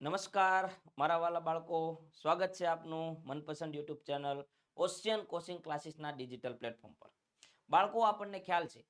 નમસ્કાર, મારા વાલા બાળકો, સ્વાગત છે આપનું મનપસંદ યુટ્યુબ ચેનલ ઓશિયન કોચિંગ ક્લાસીસના ડિજિટલ પ્લેટફોર્મ પર. બાળકો, આપણને ખ્યાલ છે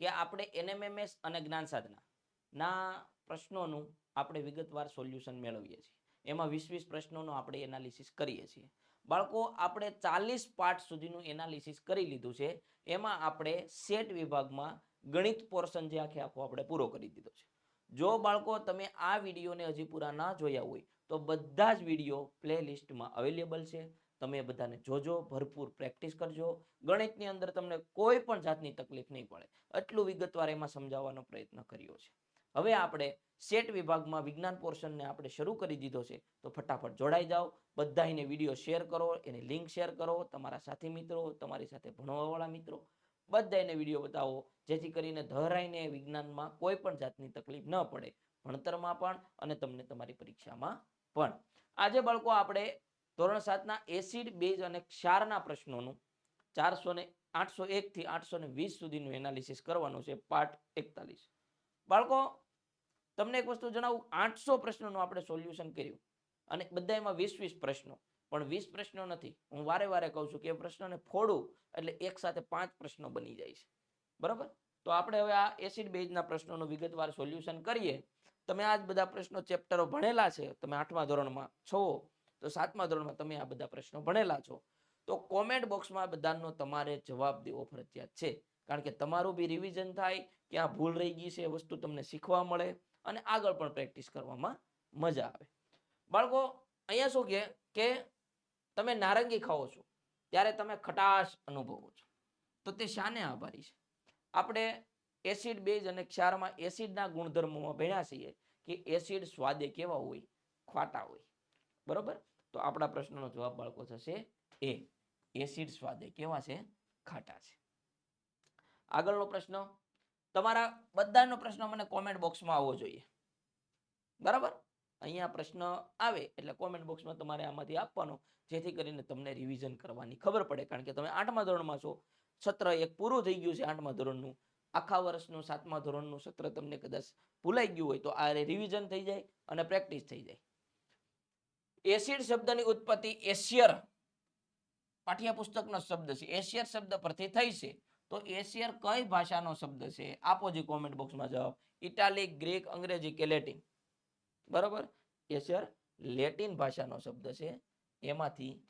કે આપણે એનએમએમએસ અને જ્ઞાન સાધના ના પ્રશ્નોનું આપણે વિગતવાર સોલ્યુશન મેળવીએ છીએ. એમાં વીસ વીસ પ્રશ્નોનું આપણે એનાલિસિસ કરીએ છીએ. બાળકો, આપણે ચાલીસ પાર્ટ સુધીનું એનાલિસિસ કરી લીધું છે. એમાં આપણે સેટ વિભાગમાં ગણિત પોર્શન જે આખે આખો આપણે પૂરો કરી દીધો છે. જો બાળકો તમે આ વિડીયોને હજી પૂરા ના જોયા હોય, તો બધા જ વીડિયો પ્લે લિસ્ટમાં અવેલેબલ છે. તમે બધાને જોજો, ભરપૂર પ્રેક્ટિસ કરજો. ગણિતની અંદર તમને કોઈ પણ જાતની તકલીફ નહીં પડે. એટલું વિગતવાર એમાં સમજાવવાનો પ્રયત્ન કર્યો છે. હવે આપણે સેટ વિભાગમાં વિજ્ઞાન પોર્શનને આપણે શરૂ કરી દીધો છે. તો ફટાફટ જોડાઈ જાઓ. બધા એને વીડિયો શેર કરો, એની લિંક શેર કરો. તમારા સાથી મિત્રો, તમારી સાથે ભણવાવાળા મિત્રો. બધા એને વીડિયો બતાવો. જેથી કરીને ધરાઈને વિજ્ઞાનમાં કોઈ પણ જાતની તકલીફ ન પડે. ભણતરમાં પણ અને તમને તમારી પરીક્ષામાં પણ. આજે બાળકો આપણે ધોરણ સાતના એસિડ, બેઝ અને ક્ષારના પ્રશ્નોનું ચારસો ને આઠસો એક થી આઠસો ને વીસ સુધીનું એનાલિસિસ કરવાનું છે પાર્ટ એકતાલીસ. બાળકો, તમને એક વસ્તુ જણાવું. આઠસો પ્રશ્નોનું આપણે સોલ્યુશન કર્યું. અને બધા એમાં વીસ વીસ પ્રશ્નો. પણ વીસ પ્રશ્નો નથી. હું વારે વારે કહું છું કે એ પ્રશ્નને ફોડું એટલે એક સાથે પાંચ પ્રશ્નો બની જાય છે. બરાબર? તો આપણે હવે આ એસિડ બેઝના પ્રશ્નોનું વિગતવાર સોલ્યુશન કરીએ. તમે આ જ બધા પ્રશ્નો ચેપ્ટરો ભણેલા છે. તમે આઠમા ધોરણમાં છો. તો સાતમા ધોરણમાં તમે આ બધા પ્રશ્નો ભણેલા છો. તો કોમેન્ટ બોક્સમાં બધાનો તમારે જવાબ દેવો ફરજિયાત છે. કારણ કે તમારું બી રિવિઝન થાય ક્યાં ભૂલ રહી ગઈ છે, એ વસ્તુ તમને શીખવા મળે અને આગળ પણ પ્રેક્ટિસ કરવામાં મજા આવે. બાળકો, અહીંયા શું કે તમે નારંગી ખાઓ છો, ત્યારે તમે ખટાશ અનુભવો છો. તો તે શાને આભારી છે? આપણે એસિડ, બેઝ અને ક્ષારમાં એસિડના ગુણધર્મોમાં ભણ્યા છીએ કે એસિડ સ્વાદે કેવા હોય, ખાટા હોય. બરોબર? તો આપણા પ્રશ્નનો જવાબ બાળકો થશે એ, એસિડ સ્વાદે કેવા છે, ખાટા છે. આગળનો પ્રશ્ન, તમારા બધાનો પ્રશ્ન મને કોમેન્ટ બોક્સમાં આવવો જોઈએ. બરાબર? અહીંયા પ્રશ્ન આવે એટલે કોમેન્ટ બોક્સમાં તમારે આમાંથી આપવાનો, જેથી કરીને તમને રિવિઝન કરવાની ખબર પડે. કારણ કે તમે આઠમા ધોરણમાં છો, સત્ર એક પૂરું થઈ ગયું છે આઠમા ધોરણનું. આખા વર્ષનું સાતમા ધોરણનું સત્ર તમને કદાચ ભૂલાઈ ગયું હોય તો આ રિવિઝન થઈ જાય અને પ્રેક્ટિસ થઈ જાય. એસિડ શબ્દની ઉત્પત્તિ એશિયર પાઠ્યપુસ્તકનો શબ્દ છે. એશિયર શબ્દ પરથી થઈ છે. તો એશિયર કઈ ભાષાનો શબ્દ છે? આપો જે કોમેન્ટ બોક્સમાં જવાબ. ઇટાલિક, ગ્રીક, અંગ્રેજી કે લેટિન? બરોબર? સર લેટિન ભાષાનો શબ્દ છે. એમાંથી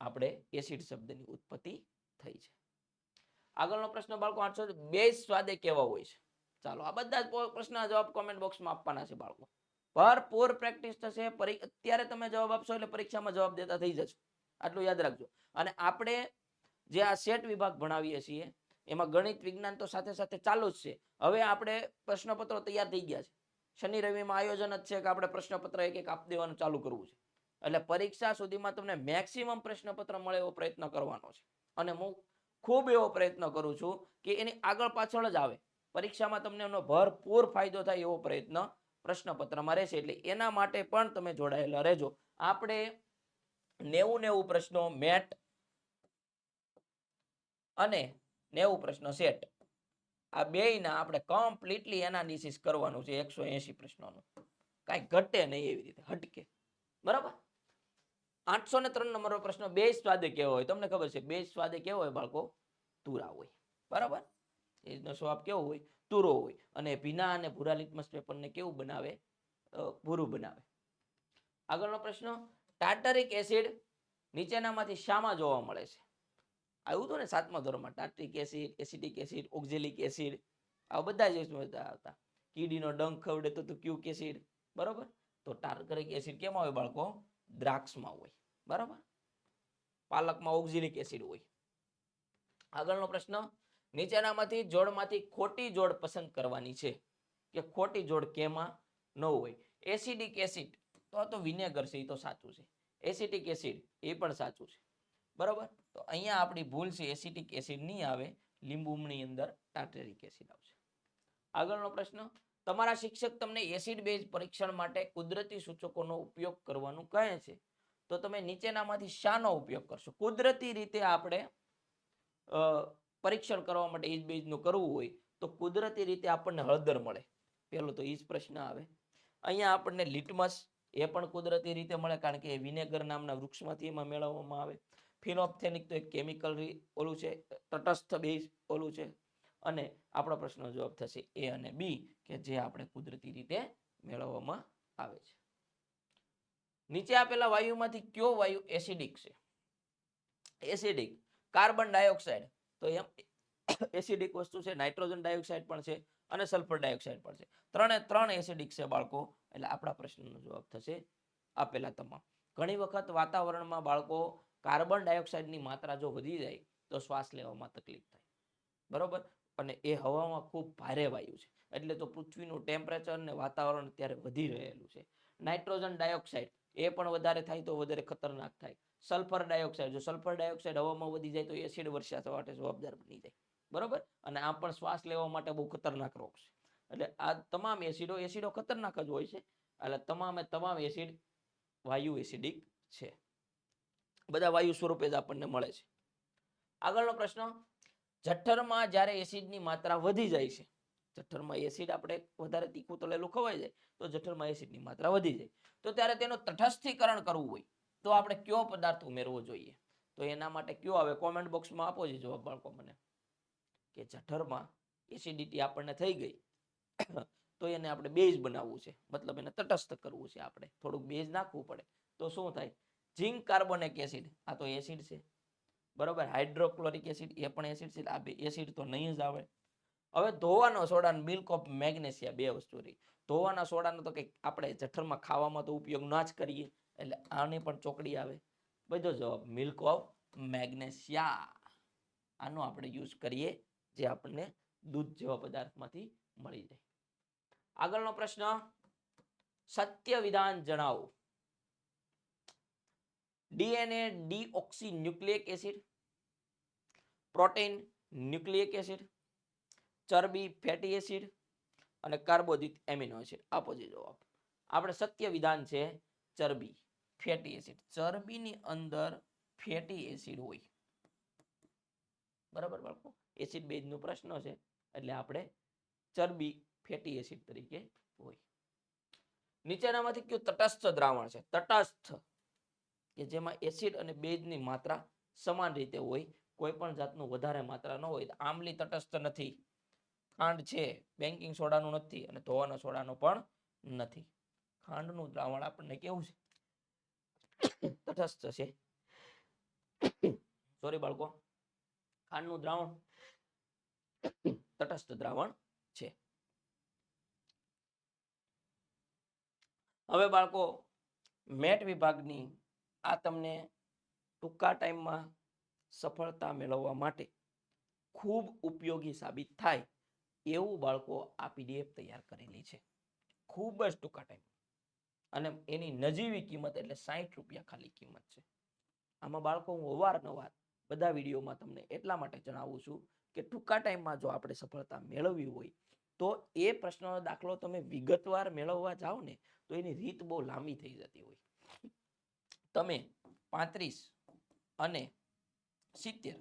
આપણે એસિડ શબ્દની ઉત્પત્તિ થઈ છે. આગળનો પ્રશ્ન બાળકો આઠસો બે સ્વાદે કેવા હોય છે? ચાલો, આ બધા જ પ્રશ્ન જવાબ કોમેન્ટ બોક્સમાં આપવાના છે બાળકો. ભરપૂર પ્રેક્ટિસ થશે. અત્યારે તમે જવાબ આપશો એટલે પરીક્ષામાં જવાબ દેતા થઈ જશો આટલું યાદ રાખજો. અને આપણે જે આ સેટ વિભાગ ભણાવીએ છીએ, એમાં ગણિત વિજ્ઞાન તો સાથે સાથે ચાલુ જ છે. હવે આપણે પ્રશ્નપત્રો તૈયાર થઈ ગયા છે. શનિ રવિમાં આયોજન જ છે કે આપણે પ્રશ્નપત્ર એક એક આપી દેવાનું ચાલુ કરવું છે. એટલે પરીક્ષા સુધીમાં તમને મેક્સિમમ પ્રશ્નપત્ર મળે એવો પ્રયત્ન કરવાનો છે. અને હું ખૂબ એવો પ્રયત્ન કરું છું કે એની આગળ પાછળ જ આવે. પરીક્ષામાં તમને એનો ભરપૂર ફાયદો થાય એવો પ્રયત્ન પ્રશ્નપત્રમાં રહેશે. એટલે એના માટે પણ તમે જોડાયેલા રહેજો. આપણે નેવું નેવું પ્રશ્નો મેટ અને નેવું પ્રશ્નો સેટ. આ બેયના આપણે કમ્પ્લીટલી એનાલિસિસ કરવાનું છે એકસો એસી પ્રશ્નોનું. કાંઈ ઘટે નહીં એવી રીતે, હટકે. બરાબર? આઠસો ને ત્રણ નંબરનો પ્રશ્ન, બે સ્વાદે કેવો હોય? તમને ખબર છે, બે સ્વાદે કેવો હોય બાળકો? તુરા હોય. બરાબર? એનો સ્વાદ કેવો હોય? તુરો હોય. અને ભીના અને ભૂરા લિટમસ પેપરને કેવું બનાવે? ભૂરું બનાવે. આગળનો પ્રશ્ન, ટાર્ટરિક એસિડ નીચેનામાંથી શામાં જોવા મળે છે. આવ્યું હતું ને સાતમા ધોરણમાં tartaric acid acidic acid, oxalic acid આ બધા જ આવતા. કીડીનો ડંખ ખવડે તો ક્યુક એસિડ, બરોબર? તો ટાર્કરિક એસિડ કેમાં હોય બાળકો? દ્રાક્ષમાં હોય, બરાબર? પાલકમાં ઓક્ઝિલિક એસિડ હોય. આગળનો પ્રશ્ન, નીચેનામાંથી જોડમાંથી ખોટી જોડ પસંદ કરવાની છે કે ખોટી જોડ કેમાં ન હોય? એસિડિક એસિડ, તો તો વિનેગર છે, એ તો સાચું છે. એસિટિક એસિડ, એ પણ સાચું છે. બરાબર? તો અહીંયા આપણી ભૂલ છે, એસિટિક એસિડ નહીં આવે લીંબુની અંદર ટાટેરિક એસિડ આવશે. આગળનો પ્રશ્ન, તમારા શિક્ષક તમને એસિડ બેઝ પરીક્ષણ માટે કુદરતી સૂચકોનો ઉપયોગ કરવાનું કહે છે. તો તમે નીચેનામાંથી શાનો ઉપયોગ કરશો? કુદરતી રીતે આપણે પરીક્ષણ કરવા માટે એજ બેઝનું કરવું હોય, તો કુદરતી રીતે આપણને હળદર મળે. પેલો તો એ જ પ્રશ્ન આવે. અહીંયા આપણને લિટમસ એ પણ કુદરતી રીતે મળે, કારણ કે એ વિનેગર નામના વૃક્ષમાંથી એમાં મેળવવામાં આવે. ફિનોપ્થેનિક તો એક કેમિકલ ઓલું છે, તટસ્થ બેઝ ઓલું છે. અને આપણો પ્રશ્નનો જવાબ થશે એ અને બી, કે જે આપણે કુદરતી રીતે મેળવવામાં આવે છે. નીચે આપેલા વાયુમાંથી કયો વાયુ એસિડિક છે? એસિડિક, કાર્બન ડાયોક્સાઇડ, તો એમ એસિડિક વસ્તુ છે, નાઇટ્રોજન ડાયોક્સાઇડ પણ છે અને સલ્ફર ડાયોક્સાઇડ પણ છે. ત્રણે ત્રણ એસિડિક છે બાળકો, એટલે આપણા પ્રશ્નનો જવાબ થશે આપેલા તમામ. ઘણી વખત વાતાવરણમાં બાળકો કાર્બન ડાયોક્સાઇડની માત્રા જો વધી જાય, તો શ્વાસ લેવામાં તકલીફ થાય. બરોબર? અને એ હવામાં ખૂબ ભારે વાયુ છે. એટલે તો પૃથ્વીનું ટેમ્પરેચર ને વાતાવરણ અત્યારે વધી રહેલું છે. નાઇટ્રોજન ડાયોક્સાઇડ એ પણ વધારે થાય તો વધારે ખતરનાક થાય. સલ્ફર ડાયોક્સાઇડ જો સલ્ફર ડાયોક્સાઇડ હવામાં વધી જાય તો એસિડ વર્ષા થવા માટે જવાબદાર બની જાય. બરોબર? અને આ પણ શ્વાસ લેવા માટે બહુ ખતરનાક રોગ છે. એટલે આ તમામ એસિડો એસિડો ખતરનાક જ હોય છે. એટલે તમામે તમામ એસિડ વાયુ એસિડિક છે. બધા વાયુ સ્વરૂપે જ આપણને મળે છે. આગળનો પ્રશ્ન જઠ્ઠરમાં જ્યારે એસિડની માત્રા વધી જાય છે જઠ્ઠરમાં એસિડ આપણે વધારે તીખું તળેલું ખવાઈ જાય, તો જઠ્ઠરમાં એસિડની માત્રા વધી જાય. તો ત્યારે તેનું તટસ્થીકરણ કરવું હોય, તો આપણે કયો પદાર્થ ઉમેરવો જોઈએ? તો એના માટે કયો આવે? કોમેન્ટ બોક્સમાં આપો છે જવાબ બાળકો મને. કે જઠરમાં એસિડિટી આપણને થઈ ગઈ, તો એને આપણે બેઝ બનાવવું છે. મતલબ એને તટસ્થ કરવું છે આપણે. થોડુંક બેઝ નાખવું પડે. તો શું થાય? ઝિંક કાર્બોનિક એસિડ, આ તો એસિડ છે. બરોબર? હાઇડ્રોક્લોરિક એસિડ, એ પણ એસિડ છે. આ બે એસિડ તો નહીં જ આવે. હવે ધોવાનો સોડા મિલ્ક ઓફ મેગ્નેશિયા, બે વસ્તુ રહી. ધોવાના સોડાનો તો કંઈક આપણે જઠરમાં ખાવામાં તો ઉપયોગ ના જ કરીએ. એટલે આની પણ ચોકડી આવે. બધો જવાબ, મિલ્ક ઓફ મેગ્નેશિયા. આનો આપણે યુઝ કરીએ, જે આપણને દૂધ જેવા પદાર્થમાંથી મળી જાય આગળનો પ્રશ્ન સત્ય વિધાન જણાવો. DNA deoxy nucleic acid, protein nucleic acid, ચરબી ફેટી એસિડ અને કાર્બોદિત એમિનો એસિડ. આપો જે જવાબ. આપણે સત્ય વિધાન છે ચરબી ફેટી એસિડ. ચરબીની અંદર ફેટી એસિડ હોય. બરાબર બાળકો? એસિડ બેઝનો પ્રશ્ન છે, એટલે આપણે ચરબી ફેટી એસિડ તરીકે હોય. નીચેનામાંથી કયું તટસ્થ દ્રાવણ છે? તટસ્થ. કે જેમાં એસિડ અને બેઝની માત્રા સમાન રીતે હોય, કોઈ પણ જાતનું વધારે માત્રા ન હોય આમલી તટસ્થ નથી. ખાંડ છે બેકિંગ સોડાનું નથી અને ધોવાના સોડાનું પણ નથી. ખાંડનું દ્રાવણ આપણને કેવું છે? તટસ્થ છે. સોરી બાળકો. ખાંડનું દ્રાવણ તટસ્થ દ્રાવણ છે. હવે બાળકો, મેટ વિભાગની આ તમને ટૂંકા ટાઈમમાં સફળતા મેળવવા માટે ખૂબ ઉપયોગી સાબિત થાય એવું બાળકો આ પીડીએફ તૈયાર કરેલી છે. ખૂબ જ ટૂંકા ટાઈમ અને એની નજીવી કિંમત એટલે સાહીઠ રૂપિયા ખાલી કિંમત છે. આમાં બાળકો હું અવારનવાર બધા વિડીયોમાં તમને એટલા માટે જણાવું છું કે ટૂંકા ટાઈમમાં જો આપણે સફળતા મેળવવી હોય તો એ પ્રશ્નનો દાખલો તમે વિગતવાર મેળવવા જાઓ ને તો એની રીત બહુ લાંબી થઈ જતી હોય. તમે પાંત્રીસ અને સિત્તેર.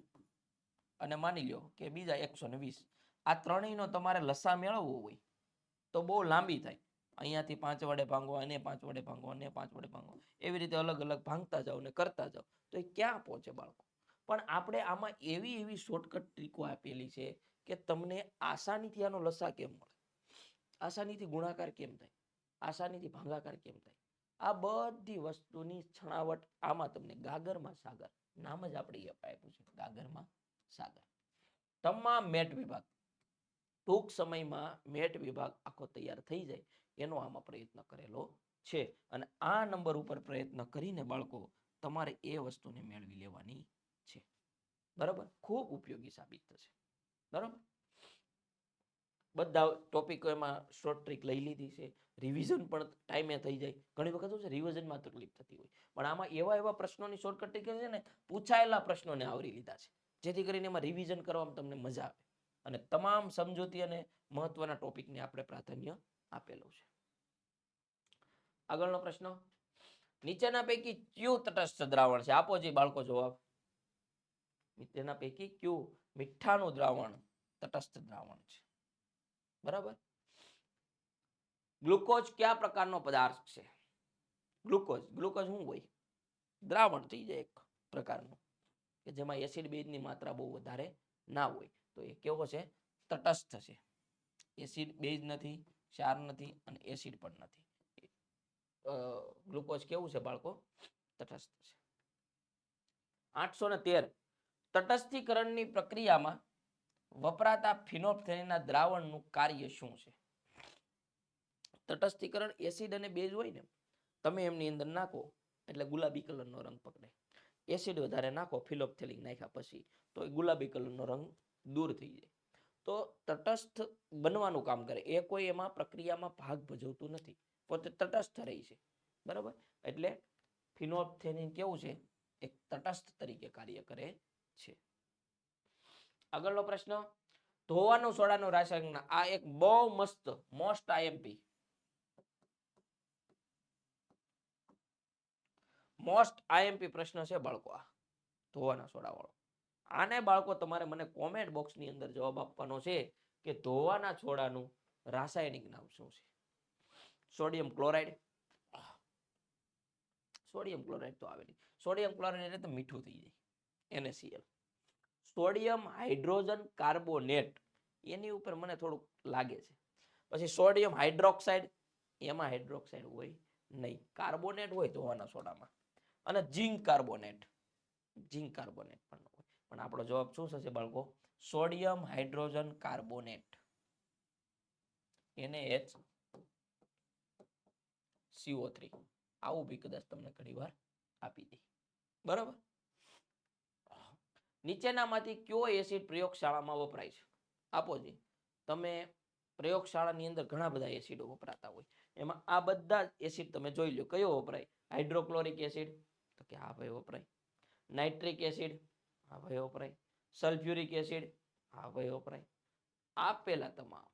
અને માની લો કે બીજા એકસો ને વીસ. આ ત્રણેયનો તમારે લસા મેળવવો હોય તો બહુ લાંબી થાય. અહીંયાથી પાંચ વડે ભાંગો, અને પાંચ વડે ભાંગો, અને પાંચ વડે ભાંગો. એવી રીતે અલગ અલગ ભાંગતા જાઓ ને કરતા જાઓ તો એ ક્યાં પહોંચે બાળકો? પણ આપણે આમાં એવી એવી શોર્ટકટ ટ્રીકો આપેલી છે કે તમને આસાનીથી આનો લસા કેમ મળે? આસાનીથી ગુણાકાર કેમ થાય? આસાનીથી ભાંગાકાર કેમ થાય? આ બધી વસ્તુની છણાવટ આમાં તમને ગાગરમાં સાગર, નામ જ આપણે આપ્યું છે ગાગરમાં સાગર. તમામ મેટ વિભાગ, ટૂંક સમયમાં મેટ વિભાગ આખો તૈયાર થઈ જાય, એનો આમાં પ્રયત્ન કરેલો છે. અને આ નંબર ઉપર પ્રયત્ન કરીને બાળકો, તમારે એ વસ્તુને મેળવી લેવાની છે. બરાબર? ખૂબ ઉપયોગી સાબિત થશે. બરાબર? બધા ટોપિકો એમાં શોર્ટ ટ્રીક લઈ લીધી છે. રિવિઝન પણ ટાઈમે થઈ જાય. ઘણી વખત શું છે રિવિઝનમાં તકલીફ થતી હોય. પણ આમાં એવા એવા પ્રશ્નોની શોર્ટકટ ટ્રીક છે ને પૂછાયેલા પ્રશ્નોને આવરી લીધા છે. જેથી કરીને એમાં રિવિઝન કરવામાં તમને મજા આવે. અને તમામ સમજૂતી અને મહત્વના ટોપિકને આપણે પ્રાધાન્ય આપેલું છે. આગળનો પ્રશ્ન. નીચેના પૈકી ક્યુ તટસ્થ દ્રાવણ છે? આપો જે બાળકો જવાબ. નીચેના પૈકી ક્યુ મીઠાનું દ્રાવણ તટસ્થ દ્રાવણ છે? બરાબર? ગ્લુકોઝ કયા પ્રકારનો પદાર્થ છે? ગ્લુકોઝ ગ્લુકોઝ શું હોય? દ્રાવણ થઈ જાય એક પ્રકારનું, કે જેમાં એસિડ બેઝની માત્રા બહુ વધારે ના હોય. તો એ કેવો છે? તટસ્થ છે. એસિડ બેઝ નથી, ક્ષાર નથી અને એસિડ પણ નથી. ગ્લુકોઝ કેવું છે બાળકો? તટસ્થ છે. આઠસો ને તેર. તટસ્થીકરણની પ્રક્રિયામાં વપરાતા ફિનોલ્ફથેલિનના દ્રાવણનું કાર્ય શું છે? તટસ્થીકરણ એસિડ અને બેઝ હોય ને, તમે એમની અંદર નાખો, એટલે ગુલાબી કલરનો રંગ પકડે. એસિડ વધારે નાખો ફિલોપ્થેલિન નાખ્યા પછી, તો એ ગુલાબી કલરનો રંગ દૂર થઈ જાય. તો તટસ્થ બનવાનું કામ કરે. એ કોઈ એમાં પ્રક્રિયામાં ભાગ ભજવતું નથી. પોતે તટસ્થ રહી છે. બરાબર? એટલે ફિનોપ્થેલિન કેવું છે? એક તટસ્થ તરીકે કાર્ય કરે છે. આગળનો પ્રશ્ન, ધોવાનું સોડાનું રાસાયણિક. આ એક બહુ મસ્ત, મોસ્ટ આઈએમપી મોસ્ટ આઈએમપી પ્રશ્ન છે બાળકો આ, ધોવાના સોડા વાળો આને બાળકો તમારે મને કોમેન્ટ બોક્સની અંદર જવાબ આપવાનો છે કે ધોવાના છોડાનું રાસાયણિક નામ શું છે? Sodium chloride. સોડિયમ ક્લોરાઇડ તો આવે નહીં. સોડિયમ ક્લોરાઇડ એટલે તો મીઠું થઈ જાય. NaCl. Sodium hydrogen carbonate. એની ઉપર મને થોડુંક લાગે છે. પછી સોડિયમ હાઇડ્રોક્સાઇડ, એમાં હાઇડ્રોક્સાઇડ હોય નહીં. કાર્બોનેટ હોય ધોવાના સોડામાં. અને ઝીંક કાર્બોનેટ. ઝીંક કાર્બોનેટ પણ હોય. પણ આપણો જવાબ શું થશે બાળકો? Sodium hydrogen carbonate. એને એચ સીઓ થ્રી. આવું બી કદાચ તમને ઘણી વાર આપી દે. બરાબર? નીચેનામાંથી કયો એસિડ પ્રયોગશાળામાં વપરાય છે? આપો જી. તમે પ્રયોગશાળાની અંદર ઘણા બધા એસિડો વપરાતા હોય. એમાં આ બધા એસિડ તમે જોઈ લો. કયો વપરાય? હાઇડ્રોક્લોરિક એસિડ, તો કે હા ભાઈ વપરાય. નાઇટ્રિક એસિડ હા ભાઈ વપરાય. સલ્ફ્યુરિક એસિડ હા ભાઈ વપરાય. આપેલા તમામ,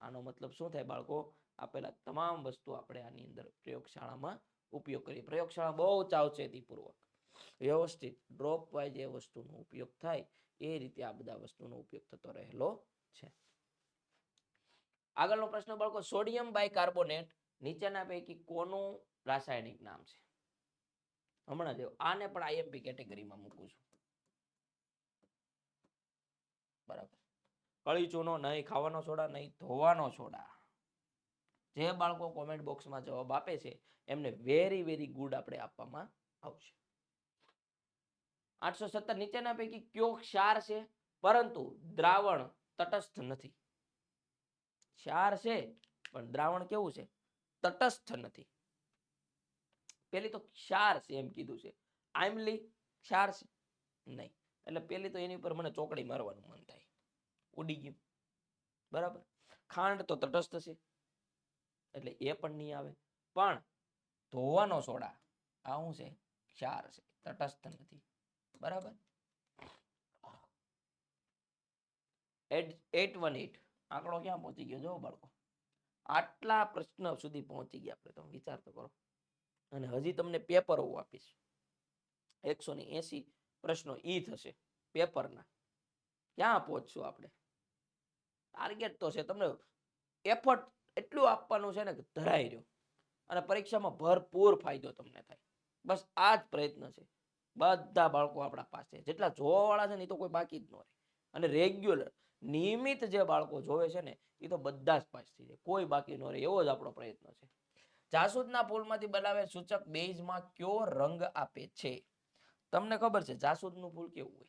આનો મતલબ શું થાય બાળકો? આપેલા તમામ વસ્તુ આપણે આની અંદર પ્રયોગશાળામાં ઉપયોગ કરીએ. પ્રયોગશાળા બહુ સાવચેતીપૂર્વક. વ્યવસ્થિત ડ્રોપ વાઇઝ એ વસ્તુનો ઉપયોગ થાય, એ રીતે આ બધા વસ્તુનો ઉપયોગ થતો રહેલો છે. આગળનો પ્રશ્ન બાળકો સોડિયમ બાયકાર્બોનેટ નીચેના પૈકી કોનું રાસાયણિક નામ છે? હમણાં જો આને પણ આઈએમપી કેટેગરીમાં મૂકું છું. બરાબર. કળી ચૂનો નહીં, ખાવાનો સોડા નહીં, ધોવાનો સોડા. જે બાળકો કોમેન્ટ બોક્સમાં જવાબ આપે છે, એમને વેરી વેરી ગુડ આપણે આપવામાં આવશે. આઠસો સત્તર નીચેના પૈકી કયો ક્ષાર છે? પરંતુ દ્રાવણ તટસ્થ નથી. ક્ષાર છે, પણ દ્રાવણ કેવું છે? તટસ્થ નથી. પેલી તો ક્ષાર છે એમ કીધું છે. આઈમલી ક્ષાર છે? નહીં. એટલે પેલી તો એની ઉપર મને ચોકડી મારવાનું મન થાય. ઉડી ગયું. બરાબર? ખાંડ તો તટસ્થ છે. એટલે એ પણ નહીં આવે. પણ ધોવાનો સોડા, આ શું છે? ક્ષાર છે. તટસ્થ નથી. બરાબર? Eight one eight. આંકડો ક્યાં પહોંચી ગયો? જો બાળકો. આટલા પ્રશ્ન સુધી પહોંચી ગયા આપણે. તમે વિચાર તો કરો. અને હજી તમને પેપરો આપીશ. એકસો ને એસી પ્રશ્નો ઈ થશે પેપરના. ક્યાં પહોંચશું આપણે? ટાર્ગેટ તો છે. તમને એફર્ટ એટલું આપવાનું છે ને કે ધરાઈ રહ્યો. અને પરીક્ષામાં ભરપૂર ફાયદો તમને થાય. બસ આ જ પ્રયત્ન છે. બધા બાળકો આપણા પાસે જેટલા જોવાવાળા છે ને એ તો કોઈ બાકી જ ન રહે. અને રેગ્યુલર નિયમિત જે બાળકો જોવે છે ને, એ તો બધા જ પાસ થઈ જાય કોઈ બાકી ન રહે, એવો જ આપણો પ્રયત્ન છે. જાસૂદના ફૂલમાંથી બનાવેલ સૂચક બેઝમાં કયો રંગ આપે છે? તમને ખબર છે, જાસૂદનું ફૂલ કેવું હોય?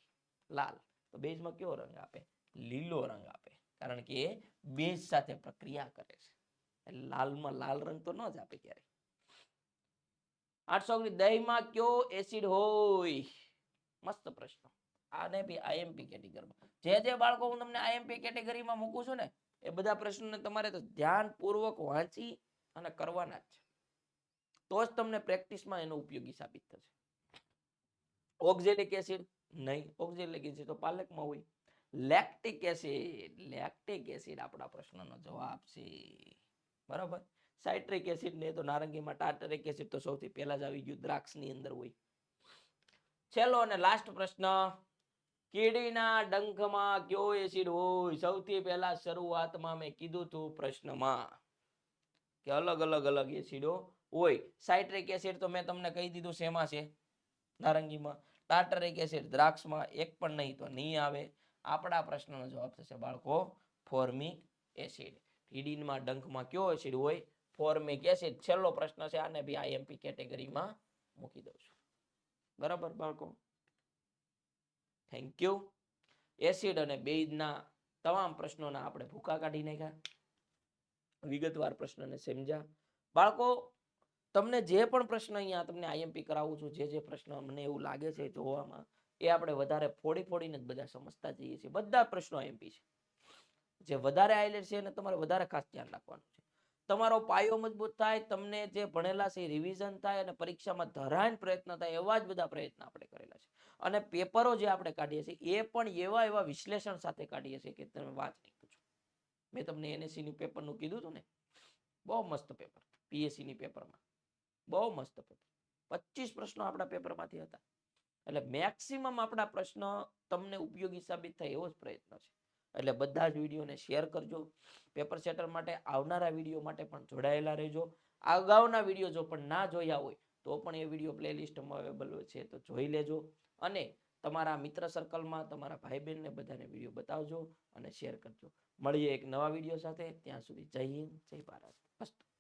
લાલ. તો બેઝમાં કયો રંગ આપે? લીલો રંગ આપે. કારણ કે એ બેઝ સાથે પ્રક્રિયા કરે છે. લાલમાં લાલ રંગ તો ન જ આપે ક્યારે આઠસો દહીંમાં કયો એસિડ હોય? મસ્ત પ્રશ્ન. આને બી આઈએમપી કેટેગરીમાં જે જે બાળકો હું તમને આઈએમપી કેટેગરીમાં મૂકું છું ને, એ બધા પ્રશ્નોને તમારે તો ધ્યાનપૂર્વક વાંચી અને કરવાના જ છે. તો જ તમને પ્રેક્ટિસમાં એનો ઉપયોગી સાબિત થશે. ઓક્ઝેલિક એસિડ નહીં. ઓક્ઝેલિક એસિડ તો પાલકમાં હોય. Lactic acid. લેક્ટિક એસિડ આપણા પ્રશ્નનો જવાબ છે. બરાબર? સાઇટ્રિક એસિડ ને તો નારંગીમાં ટાર્ટરિક એસિડ તો સૌથી પહેલા જ આવી ગયું દ્રાક્ષની અંદર હોય. છેલ્લો અને લાસ્ટ પ્રશ્ન, કીડીના ડંખમાં કયો એસિડ હોય? સૌથી પહેલા શરૂઆતમાં મેં કીધું હતું પ્રશ્નમાં કે અલગ અલગ અલગ એસિડો હોય. સાઇટ્રિક એસિડ તો મેં તમને કહી દીધું શેમાં છે? નારંગીમાં. ટાર્ટરિક એસિડ દ્રાક્ષમાં એક પણ નહીં તો નહીં આવે. આપણા પ્રશ્નનો જવાબ થશે બાળકો, ફોર્મિક એસિડ. કીડીમાં ડંખમાં કયો એસિડ હોય? ફોર્મિક એસિડ છેલ્લો પ્રશ્ન છે, આને બી આઈએમપી કેટેગરીમાં મૂકી દઉં છું. બરાબર, બાળકો? થેન્ક યુ એસિડ અને બેઝના તમામ પ્રશ્નોના આપણે ભૂકા કાઢી નાખ્યા. વિગતવાર પ્રશ્નને સમજ્યા. બાળકો, તમને જે પણ પ્રશ્ન અહીંયા તમને આઈએમપી કરાવું છું, જે જે પ્રશ્ન મને એવું લાગે છે જોવામાં, એ આપણે વધારે ફોડી ફોડીને જ બધા સમજતા જઈએ છીએ. બધા પ્રશ્નો આઈએમપી છે. જે વધારે આઈલેટ છે એને તમારે વધારે ખાસ ધ્યાન રાખવાનું છે. તમારો પાયો મજબૂત થાય, તમને જે ભણેલા છે રિવિઝન થાય અને પરીક્ષામાં ધરાઈને પ્રયત્ન થાય, એવા જ બધા પ્રયત્ન આપણે કરેલા છે. અને પેપરો જે આપણે કાઢીએ છીએ, એ પણ એવા એવા વિશ્લેષણ સાથે કાઢીએ છીએ કે તમે વાત નહીં પૂછો. મેં તમને એનએસસી ની પેપરનું કીધું હતું ને? બહુ મસ્ત પેપર પીએસસી ની પેપરમાં બહુ મસ્ત પેપર પચીસ પ્રશ્નો આપણા પેપરમાંથી હતા. એટલે મેક્સિમમ આપણા પ્રશ્ન તમને ઉપયોગી સાબિત થાય એવો જ પ્રયત્ન છે. એટલે બધા જ વિડીયોને શેર કરજો. પેપર સેટર માટે આવનારા વીડિયો માટે પણ જોડાયેલા રહેજો. અગાઉના વીડિયો જો પણ ના જોયા હોય, તો પણ એ વીડિયો પ્લેલિસ્ટમાં અવેલેબલ છે તો જોઈ લેજો. અને તમારા મિત્ર સર્કલમાં તમારા ભાઈ બહેનને બધાને વીડિયો બતાવજો અને શેર કરજો. મળીએ એક નવા વીડિયો સાથે. ત્યાં સુધી જય હિન્દ, જય ભારત. અસ્તુ